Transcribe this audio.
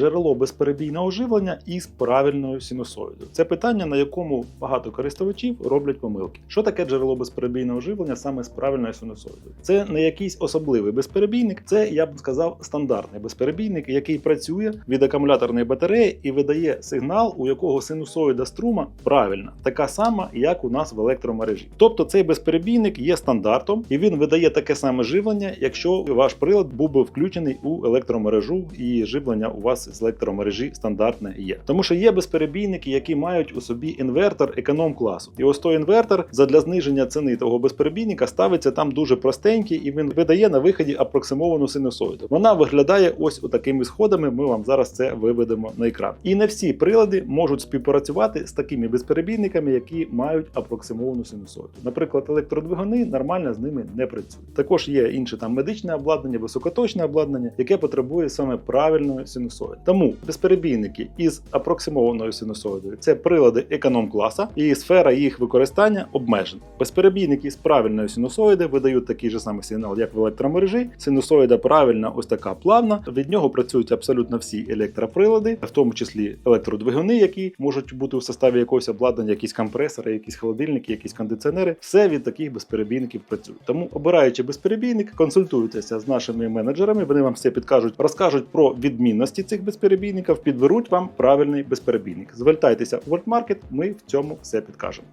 джерело безперебійного живлення із правильною синусоїдою? Це питання, на якому багато користувачів роблять помилки. Що таке джерело безперебійного живлення саме з правильною синусоїдою? Це не якийсь особливий безперебійник, це я б сказав стандартний безперебійник, який працює від акумуляторної батареї і видає сигнал, у якого синусоїда струма правильна, така сама, як у нас в електромережі. Тобто цей безперебійник є стандартом і він видає таке саме живлення, якщо ваш прилад був би включений у електромережу і живлення у вас з електромережі стандартне є. Тому що є безперебійники, які мають у собі інвертор економ класу. І ось той інвертор задля зниження ціни того безперебійника ставиться там дуже простенький, і він видає на виході апроксимовану синусоїду. Вона виглядає ось такими сходами. Ми вам зараз це виведемо на екран. І не всі прилади можуть співпрацювати з такими безперебійниками, які мають апроксимовану синусоїду. Наприклад, електродвигуни нормально з ними не працюють. Також є інше там медичне обладнання, високоточне обладнання, яке потребує саме правильної синусоїди. Тому безперебійники із апроксимованою синусоїдою це прилади економ класа, і сфера їх використання обмежена. Безперебійники з правильною синусоїдою видають такий же самий сигнал, як в електромережі. Синусоїда правильна, ось така плавна. Від нього працюють абсолютно всі електроприлади, в тому числі електродвигуни, які можуть бути в составі якогось обладнання, якісь компресори, якісь холодильники, якісь кондиціонери. Все від таких безперебійників працює. Тому, обираючи безперебійник, консультуйтеся з нашими менеджерами. Вони вам все підкажуть, розкажуть про відмінності цих безперебійників, підберуть вам правильний безперебійник. Звертайтеся у Вольтмаркет, ми в цьому все підкажемо.